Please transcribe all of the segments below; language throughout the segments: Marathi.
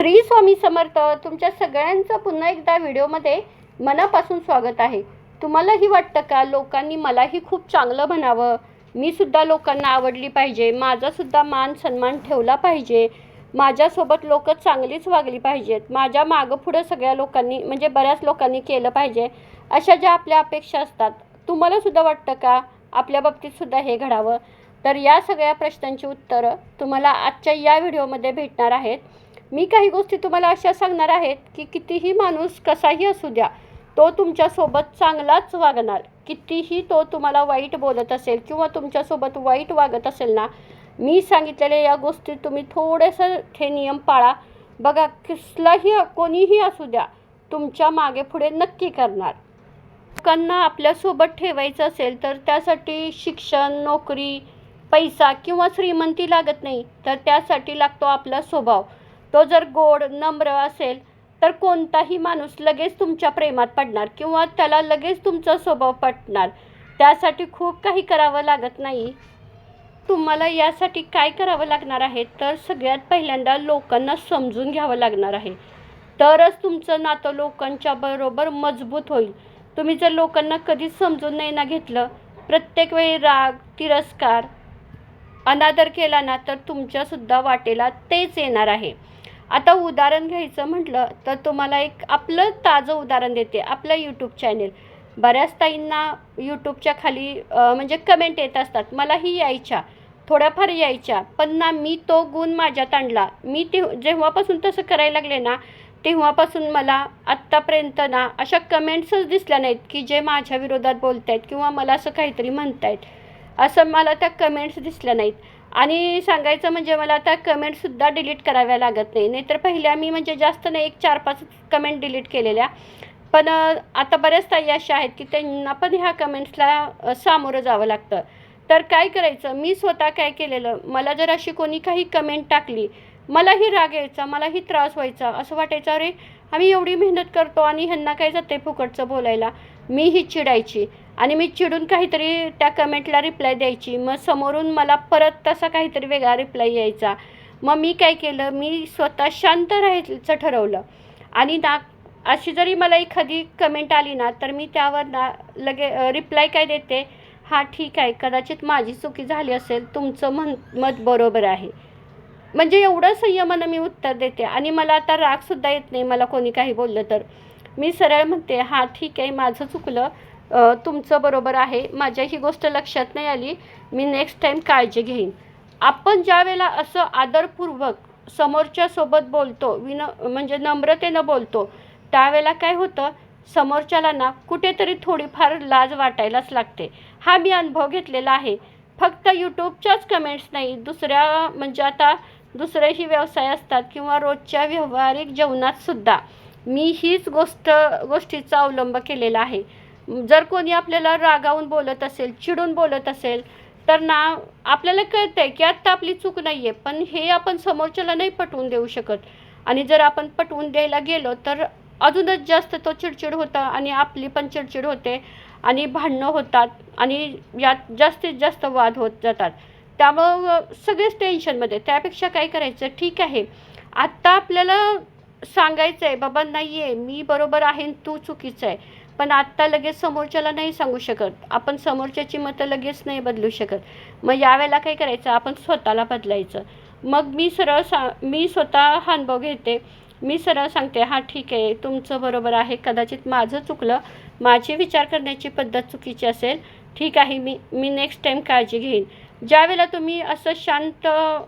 श्री स्वामी समर्थ तुमच्या सगळ्यांचं पुन्हा एकदा व्हिडिओमध्ये मनापासून स्वागत आहे. तुम्हालाही वाटतं का लोकांनी मलाही खूप चांगलं म्हणावं? मी सुद्धा लोकांना आवडली पाहिजे. माझासुद्धा मान सन्मान ठेवला पाहिजे. माझ्यासोबत लोक चांगलीच वागली पाहिजेत. माझ्या मागं पुढं सगळ्या लोकांनी म्हणजे बऱ्याच लोकांनी केलं पाहिजे. अशा ज्या आपल्या अपेक्षा असतात तुम्हालासुद्धा वाटतं का? आपल्या बाबतीतसुद्धा हे घडावं? तर या सगळ्या प्रश्नांची उत्तरं तुम्हाला आजच्या या व्हिडिओमध्ये भेटणार आहेत. मी काही गोष्टी तुम्हाला अशा सांगणार आहेत की कितीही माणूस कसाही असू द्या तो तुमच्यासोबत चांगलाच वागणार. कितीही तो तुम्हाला वाईट बोलत असेल किंवा तुमच्यासोबत वाईट वागत असेल ना मी सांगितलेल्या या गोष्टी तुम्ही थोडंसं हे नियम पाळा. बघा कसलाही कोणीही असू द्या तुमच्या मागे पुढे नक्की करणार. लोकांना आपल्यासोबत ठेवायचं असेल तर त्यासाठी शिक्षण नोकरी पैसा किंवा श्रीमंती लागत नाही तर त्यासाठी लागतो आपला स्वभाव. तो जर गोड नम्र असेल तर कोणताही माणूस लगेच तुमच्या प्रेमात पडणार किंवा त्याला लगेच तुमचा स्वभाव पटणार. त्यासाठी खूप काही करावं लागत नाही. तुम्हाला यासाठी काय करावं लागणार आहे तर सगळ्यात पहिल्यांदा लोकांना समजून घ्यावं लागणार आहे. तरच तुमचं नातं लोकांच्या बरोबर मजबूत होईल. तुम्ही जर लोकांना कधीच समजून नाही ना घेतलं प्रत्येक वेळी राग तिरस्कार अनादर केला ना तर तुमच्यासुद्धा वाटेला तेच येणार आहे. आता उदाहरण घ्यायचं म्हटलं तर तुम्हाला एक आपलं ताजं उदाहरण देते आपलं यूट्यूब चॅनेल बऱ्याच ताईंना यूट्यूबच्या खाली म्हणजे कमेंट येत असतात मलाही यायच्या थोड्याफार यायच्या पण ना मी तो गुण माझ्यात आणला. मी ते जेव्हापासून तसं करायला लागले ना तेव्हापासून मला आत्तापर्यंत ना अशा कमेंट्सच दिसल्या नाहीत की जे माझ्या विरोधात बोलत आहेत किंवा मला असं काहीतरी म्हणत आहेत असं मला त्या कमेंट्स दिसल्या नाहीत. आणि सांगायचं म्हणजे मला आता कमेंटसुद्धा डिलीट कराव्या लागत नाही. नाहीतर पहिल्या मी म्हणजे जास्त नाही एक चार पाच कमेंट डिलीट केलेल्या. पण आता बऱ्याच ताई अशा आहेत की त्यांना पण ह्या कमेंट्सला सामोरं जावं लागतं. तर काय करायचं? मी स्वतः काय केलेलं? मला जर अशी कोणी काही कमेंट टाकली मलाही राग यायचा मलाही त्रास व्हायचा असं वाटायचं अरे आम्ही एवढी मेहनत करतो आणि ह्यांना काय जाते फुकटचं बोलायला? मीही चिडायची. आणि मी चिडून काहीतरी त्या कमेंटला रिप्लाय द्यायची. मग समोरून मला परत तसा काहीतरी वेगळा रिप्लाय यायचा. मग मी काय केलं? मी स्वतः शांत राहायचं ठरवलं. आणि ना अशी जरी मला एखादी कमेंट आली ना तर मी त्यावर ना लगे रिप्लाय काय देते? हां ठीक आहे. कदाचित माझी चुकी झाली असेल तुमचं मन मत बरोबर आहे. म्हणजे एवढं संयमानं मी उत्तर देते. आणि मला आता रागसुद्धा येत नाही मला कोणी काही बोललं तर. मी सरळ म्हणते हां ठीक आहे माझं चुकलं. तुमचं बरोबर आहे. माझ्या ही गोष्ट लक्षात नाही आली. मी नेक्स्ट टाईम काळजी घेईन. आपण ज्या वेळेला असं आदरपूर्वक समोरच्यासोबत बोलतो विन म्हणजे नम्रतेनं बोलतो त्यावेळेला काय होतं? समोरच्याला ना कुठेतरी थोडीफार लाज वाटायलाच लागते. हा मी अनुभव घेतलेला आहे. फक्त यूट्यूबच्याच कमेंट्स नाही. दुसऱ्या म्हणजे आता दुसरेही व्यवसाय असतात किंवा रोजच्या व्यावहारिक जीवनातसुद्धा मी हीच गोष्ट गोष्टीचा अवलंब केलेला आहे. जर कोणी आपल्याला रागावून बोलत असेल चिडून बोलत असेल तर ना आपल्याला कळतंय की आत्ता आपली चूक नाही आहे पण हे आपण समोरच्याला नाही पटवून देऊ शकत. आणि जर आपण पटवून द्यायला गेलो तर अजूनच जास्त तो चिडचिड होता आणि आपली पण चिडचिड होते आणि भांडणं होतात आणि यात जास्तीत जास्त वाद होत जातात. त्यामुळं सगळेच टेन्शनमध्ये त्यापेक्षा काय करायचं? ठीक आहे. आत्ता आपल्याला सांगायचं आहे बाबा नाही आहे मी बरोबर आहे तू चुकीचं आहे. पण आत्ता लगेच समोरच्याला नाही सांगू शकत. आपण समोरच्याची मतं लगेच नाही बदलू शकत. मग यावेळेला काय करायचं? आपण स्वतःला बदलायचं. मग मी सरळ सा मी स्वतः हा अनुभव घेते. मी सरळ सांगते हां ठीक आहे तुमचं बरोबर आहे. कदाचित माझं चुकलं. माझी विचार करण्याची पद्धत चुकीची असेल. ठीक आहे मी मी नेक्स्ट टाईम काळजी घेईन. ज्यावेळेला तुम्ही असं शांत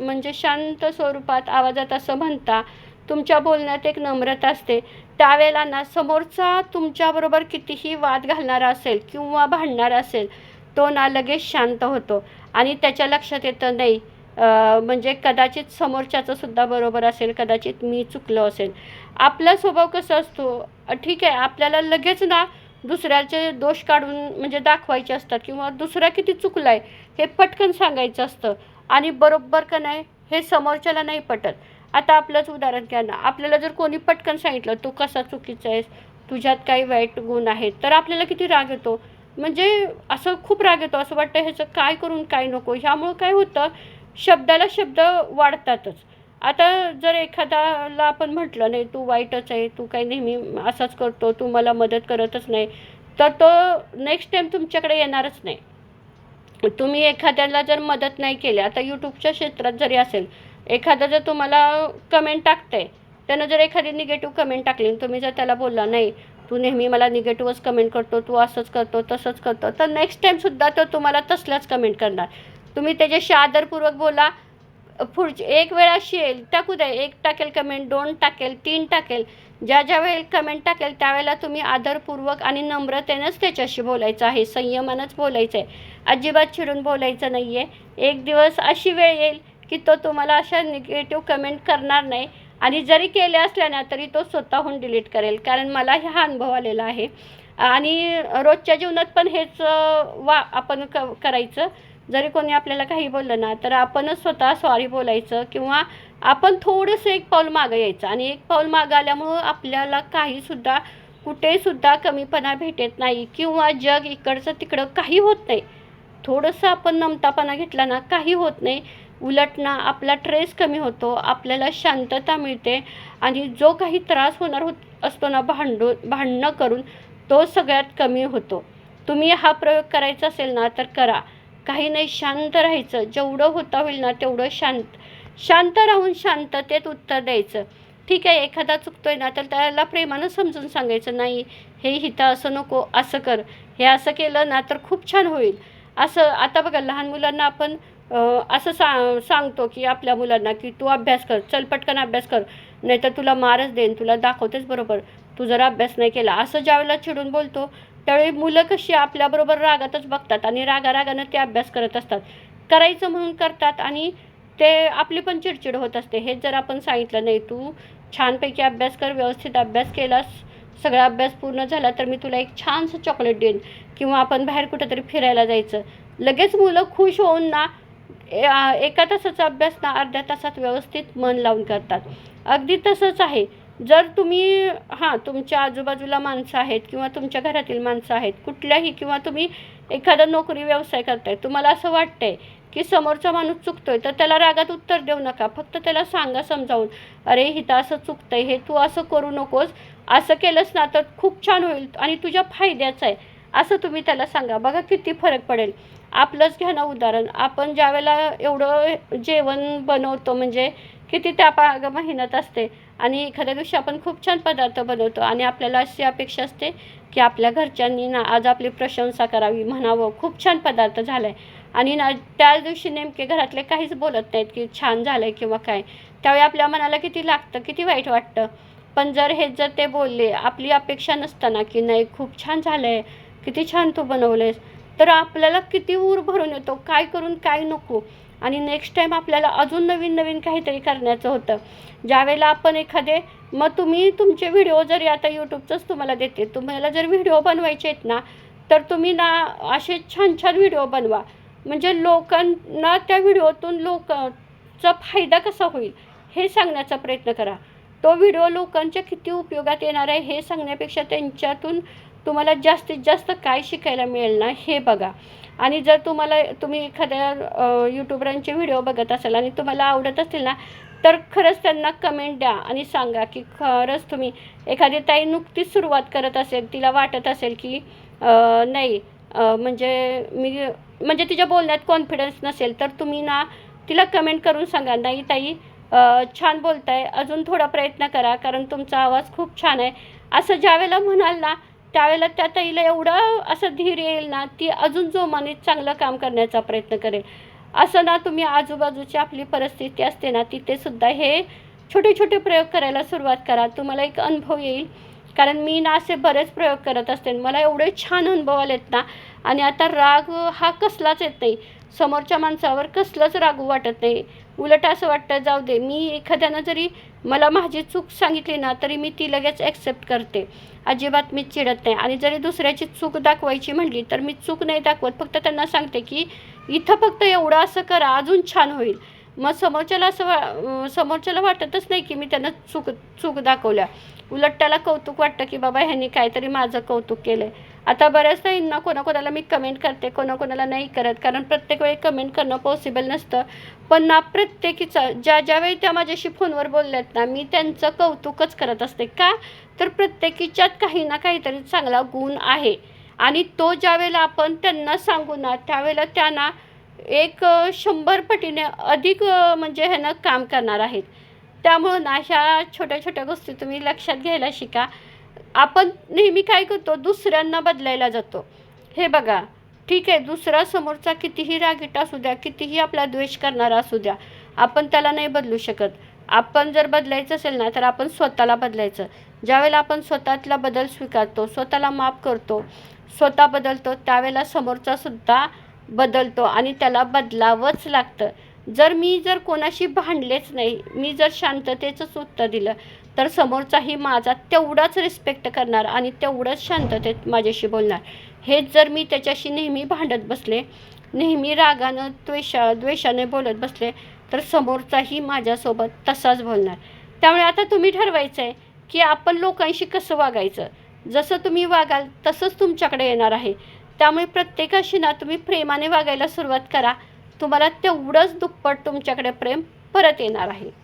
म्हणजे शांत स्वरूपात आवाजात असं म्हणता तुमच्या बोलण्यात एक नम्रता असते. त्यावेळेला ना समोरचा तुमच्याबरोबर कितीही वाद घालणारा असेल किंवा भांडणारा असेल तो ना लगेच शांत होतो. आणि त्याच्या लक्षात येतं नाही म्हणजे कदाचित समोरच्याचं सुद्धा बरोबर असेल कदाचित मी चुकलो असेल. आपला स्वभाव कसा असतो? ठीक आहे आपल्याला लगेच ना दुसऱ्याचे दोष काढून म्हणजे दाखवायचे असतात किंवा दुसरा किती चुकला आहे हे पटकन सांगायचं असतं. आणि बरोबर का नाही हे समोरच्याला नाही पटत. आता आपलंच उदाहरण घ्या ना. आपल्याला जर कोणी पटकन सांगितलं तू कसा चुकीचा आहेस? तुझ्यात काही वाईट गुण आहेत. तर आपल्याला किती राग येतो? म्हणजे असं खूप राग येतो. असं वाटतं ह्याचं काय करून काय नको? ह्यामुळं काय होतं? शब्दाला शब्द वाढतातच. आता जर एखाद्याला आपण म्हटलं नाही तू वाईटच आहे तू काही नेहमी असंच करतो तू मला मदत करतच नाही तर तो नेक्स्ट टाईम तुमच्याकडे येणारच नाही. तुम्ही एखाद्याला जर मदत नाही केली आता यूट्यूबच्या क्षेत्रात जरी असेल एखादा जर तुम्हाला कमेंट टाकतंय त्यानं जर एखादी निगेटिव्ह कमेंट टाकली तुम्ही जर त्याला बोलला नाही तू नेहमी मला निगेटिव्हच कमेंट करतो तू असंच करतो तसंच करतो तर नेक्स्ट टाईमसुद्धा तो तुम्हाला तसल्याच कमेंट करणार. तुम्ही त्याच्याशी आदरपूर्वक बोला. पुढची एक वेळ अशी येईल टाकू द्या एक टाकेल कमेंट दोन टाकेल तीन टाकेल. ज्या ज्या वेळी कमेंट टाकेल त्यावेळेला तुम्ही आदरपूर्वक आणि नम्रतेनंच त्याच्याशी बोलायचं आहे संयमानंच बोलायचं आहे. अजिबात चिडून बोलायचं नाही आहे एक दिवस अशी वेळ येईल की तो तुम्हाला अशा निगेटिव्ह कमेंट करणार नाही. आणि जरी केले असल्या ना तरी तो स्वतःहून डिलीट करेल. कारण मला हा अनुभव आलेला आहे. आणि रोजच्या जीवनात पण हेच वा आपण क करायचं. जरी कोणी आपल्याला काही बोललं ना तर आपणच स्वतः सॉरी बोलायचं किंवा आपण थोडंसं एक पाऊल मागं यायचं. आणि एक पाऊल मागं आल्यामुळं आपल्याला काहीसुद्धा कुठेसुद्धा कमीपणा भेटत नाही किंवा जग इकडचं तिकडं काही होत नाही. थोडंसं आपण नमतापणा घेतला ना काही होत नाही. उलटना आपला ट्रेस कमी होतो आपल्याला शांतता मिळते आणि जो काही त्रास होणार होत असतो ना भांडू भांडणं करून तो सगळ्यात कमी होतो. तुम्ही हा प्रयोग करायचा असेल ना तर करा. काही नाही शांत राहायचं. जेवढं होता होईल ना तेवढं शांत शांत राहून शांततेत उत्तर द्यायचं. ठीक आहे एखादा चुकतोय ना तर त्याला प्रेमानं समजून सांगायचं नाही हे हिता असं नको असं कर. हे असं केलं ना तर खूप छान होईल. असं आता बघा लहान मुलांना आपण असं सा सांगतो की आपल्या मुलांना की तू अभ्यास कर चल पटकन अभ्यास कर. नाहीतर तुला मारच देईन तुला दाखवतेच बरोबर. तू जर अभ्यास नाही केला असं ज्यावेळेला चिडून बोलतो त्यावेळी मुलं कशी आपल्याबरोबर रागातच बघतात आणि रागा रागानं ते अभ्यास करत असतात. करायचं म्हणून करतात आणि ते आपली पण चिडचिड होत असते. हेच जर आपण सांगितलं नाही तू छानपैकी अभ्यास कर व्यवस्थित अभ्यास केलास सगळा अभ्यास पूर्ण झाला तर मी तुला एक छानसं चॉकलेट देईन. किंवा आपण बाहेर कुठंतरी फिरायला जायचं. लगेच मुलं खुश होऊन ना एका तासाचा अभ्यास ना अर्ध्या तासात व्यवस्थित मन लावून करतात. अगदी तसंच आहे. जर तुम्ही हां तुमच्या आजूबाजूला माणसं आहेत किंवा तुमच्या घरातील माणसं आहेत कुठल्याही किंवा तुम्ही एखादा नोकरी व्यवसाय करताय तुम्हाला असं वाटतंय की समोरचा माणूस चुकतोय तर त्याला रागात उत्तर देऊ नका. फक्त त्याला सांगा समजावून अरे हिथं असं चुकतंय हे तू असं करू नकोस. असं केलंस ना तर खूप छान होईल आणि तुझ्या फायद्याचं आहे. असं तुम्ही त्याला सांगा. बघा किती फरक पडेल. आपलंच घ्या ना उदाहरण. आपण ज्यावेळेला एवढं जेवण बनवतो म्हणजे किती त्या पाग मेहनत असते. आणि एखाद्या दिवशी आपण खूप छान पदार्थ बनवतो आणि आपल्याला अशी अपेक्षा असते की आपल्या घरच्यांनी ना आज आपली प्रशंसा करावी म्हणावं. खूप छान पदार्थ झाला आहे आणि ना त्या दिवशी नेमके घरातले काहीच बोलत नाहीत की छान झालं आहे किंवा काय. त्यावेळी आपल्या मनाला किती लागतं किती वाईट वाटतं. पण जर हे जर ते बोलले आपली अपेक्षा नसताना की नाही खूप छान झालं आहे किती छान तू बनवलेस तर आपल्याला किती ऊर भरून येतो? काय करून काय नको? आणि नेक्स्ट टाईम आपल्याला अजून नवीन नवीन काहीतरी करण्याचं होतं. ज्यावेळेला आपण एखादे मग तुम्ही तुमचे व्हिडिओ जरी आता यूट्यूबचंच तुम्हाला देते. तुम्हाला जर व्हिडिओ बनवायचे आहेत ना तर तुम्ही ना असे छान छान व्हिडिओ बनवा. म्हणजे लोकांना त्या व्हिडिओतून लोकांचा फायदा कसा होईल हे सांगण्याचा प्रयत्न करा. तो व्हिडिओ लोकांच्या किती उपयोगात येणार आहे हे सांगण्यापेक्षा त्यांच्यातून तुम्हाला जास्तीत जास्त काय शिकायला मिळेल ना हे बघा. आणि जर तुम्हाला तुम्ही एखाद्या यूट्यूबरांचे व्हिडिओ बघत असाल आणि तुम्हाला आवडत असतील ना तर खरंच त्यांना कमेंट द्या आणि सांगा की खरंच तुम्ही एखादी ताई नुकतीच सुरुवात करत असेल तिला वाटत असेल की नाही म्हणजे मी म्हणजे तिच्या बोलण्यात कॉन्फिडन्स नसेल तर तुम्ही ना तिला कमेंट करून सांगा नाही ताई छान बोलताय अजून थोडा प्रयत्न करा कारण तुमचा आवाज खूप छान आहे. असं ज्यावेळेला म्हणाल ना त्यावेळेला त्या ताईला एवढं असं धीर येईल ना ती अजून जोमाने चांगलं काम करण्याचा प्रयत्न करेल. असं ना तुम्ही आजूबाजूची आपली परिस्थिती असते ना तिथेसुद्धा हे छोटे छोटे प्रयोग करायला सुरुवात करा. तुम्हाला एक अनुभव येईल. कारण मी ना असे बरेच प्रयोग करत असते मला एवढे छान अनुभव आलेत ना आणि आता राग हा कसलाच येत नाही. समोरच्या माणसावर कसलंच रागू वाटत नाही. उलट असं वाटतं जाऊ दे मी एखाद्यानं जरी मला माझी चूक सांगितली ना तरी मी ती लगेच ॲक्सेप्ट करते. अजिबात मी चिडत नाही. आणि जरी दुसऱ्याची चूक दाखवायची म्हटली तर मी चूक नाही दाखवत. फक्त त्यांना सांगते की इथं फक्त एवढं असं करा अजून छान होईल. मग समोरच्याला असं वा समोरच्याला वाटतच नाही की मी त्यांना चूक चूक दाखवल्या. उलट त्याला कौतुक वाटतं की बाबा ह्यांनी काहीतरी माझं कौतुक केलं आहे आता बऱ्याच ताईंना कोणाकोणाला मी कमेंट करते कोणाकोणाला नाही करत. कारण प्रत्येक वेळी कमेंट करणं पॉसिबल नसतं. पण ना प्रत्येकीचं ज्या ज्यावेळी त्या माझ्याशी फोनवर बोलल्यात ना मी त्यांचं कौतुकच करत असते. का? तर प्रत्येकीच्यात काही ना काहीतरी चांगला गुण आहे. आणि तो ज्यावेळेला आपण त्यांना सांगू ना त्यावेळेला त्यांना एक शंभर पटीने अधिक म्हणजे ह्यानं काम करणार आहेत. त्यामुळं ना अशा छोट्या छोट्या गोष्टी तुम्ही लक्षात घ्यायला शिका. आपण नेहमी काय करतो? दुसऱ्यांना बदलायला जातो. हे बघा ठीक आहे दुसरा समोरचा कितीही रागीट असू द्या कितीही आपला द्वेष करणारा असू द्या आपण त्याला नाही बदलू शकत. आपण जर बदलायचं असेल ना तर आपण स्वतःला बदलायचं. ज्यावेळेला आपण स्वतःतला बदल स्वीकारतो स्वतःला माफ करतो स्वतः बदलतो त्यावेळेला समोरचासुद्धा बदलतो आणि त्याला बदलावंच लागतं. जर मी जर कोणाशी भांडलेच नाही मी जर शांततेचंच उत्तर दिलं तर समोरचाही माझा तेवढाच रिस्पेक्ट करणार आणि तेवढंच शांततेत माझ्याशी बोलणार. हेच जर मी त्याच्याशी नेहमी भांडत बसले नेहमी रागानं द्वेषा द्वेषाने बोलत बसले तर समोरचाही माझ्यासोबत तसाच बोलणार. त्यामुळे आता तुम्ही ठरवायचं आहे की आपण लोकांशी कसं वागायचं? जसं तुम्ही वागाल तसंच तुमच्याकडे येणार आहे. त्यामुळे प्रत्येकाशी ना तुम्ही प्रेमाने वागायला सुरुवात करा. तुम्हाला तेवढंच दुप्पट तुमच्याकडे प्रेम परत येणार आहे.